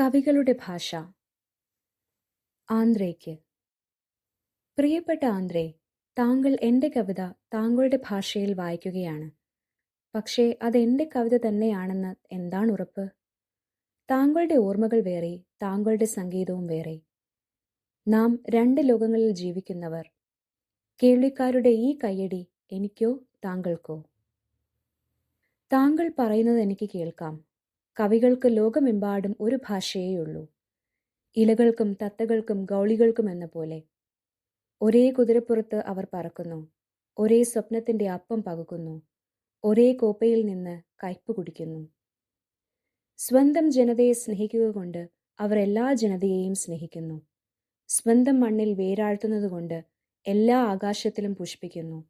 കവികളുടെ ഭാഷ. ആന്ധ്രയ്ക്ക്. പ്രിയപ്പെട്ട ആന്ധ്രേ താങ്കൾ എന്റെ കവിത താങ്കളുടെ ഭാഷയിൽ വായിക്കുകയാണ്. പക്ഷേ അത് എന്റെ കവിത തന്നെയാണെന്ന് എന്താണ് ഉറപ്പ്? താങ്കളുടെ ഓർമ്മകൾ വേറെ താങ്കളുടെ സംഗീതവും വേറെ. നാം രണ്ട് ലോകങ്ങളിൽ ജീവിക്കുന്നവർ. കേൾവിക്കാരുടെ ഈ കയ്യടി എനിക്കോ താങ്കൾക്കോ? താങ്കൾ പറയുന്നത് എനിക്ക് കേൾക്കാം. കവികൾക്ക് ലോകമെമ്പാടും ഒരു ഭാഷയേയുള്ളൂ. ഇലകൾക്കും തത്തകൾക്കും ഗൗളികൾക്കും എന്ന പോലെ. ഒരേ കുതിരപ്പുറത്ത് അവർ പറക്കുന്നു. ഒരേ സ്വപ്നത്തിന്റെ അപ്പം പകുക്കുന്നു. ഒരേ കോപ്പയിൽ നിന്ന് കയ്പ് കുടിക്കുന്നു. സ്വന്തം ജനതയെ സ്നേഹിക്കുക കൊണ്ട് അവർ എല്ലാ ജനതയെയും സ്നേഹിക്കുന്നു. സ്വന്തം മണ്ണിൽ വേരാഴ്ത്തുന്നതുകൊണ്ട് എല്ലാ ആകാശത്തിലും പുഷ്പിക്കുന്നു.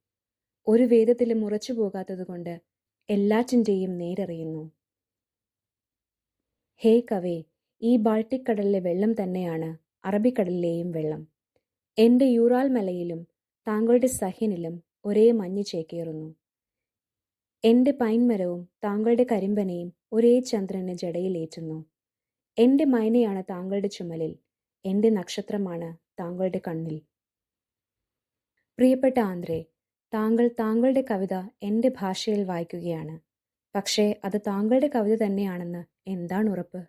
ഒരു വേദത്തിലും ഉറച്ചു പോകാത്തതുകൊണ്ട് എല്ലാറ്റിന്റെയും നേരറിയുന്നു. ഹേ കവേ ഈ ബാൾട്ടിക് കടലിലെ വെള്ളം തന്നെയാണ് അറബിക്കടലിലെയും വെള്ളം. എന്റെ യൂറാൽ മലയിലും താങ്കളുടെ സഹ്യനിലും ഒരേ മഞ്ഞ് ചേക്കേറുന്നു. എന്റെ പൈൻമരവും താങ്കളുടെ കരിമ്പനയും ഒരേ ചന്ദ്രന് ജടയിലേറ്റുന്നു. എന്റെ മൈനയാണ് താങ്കളുടെ ചുമലിൽ എന്റെ നക്ഷത്രമാണ് താങ്കളുടെ കണ്ണിൽ. പ്രിയപ്പെട്ട ആന്ധ്രെ താങ്കൾ താങ്കളുടെ കവിത എന്റെ ഭാഷയിൽ വായിക്കുകയാണ്. പക്ഷേ അത് താങ്കളുടെ കവിത തന്നെയാണെന്ന് എന്താണ് ഉറപ്പ്?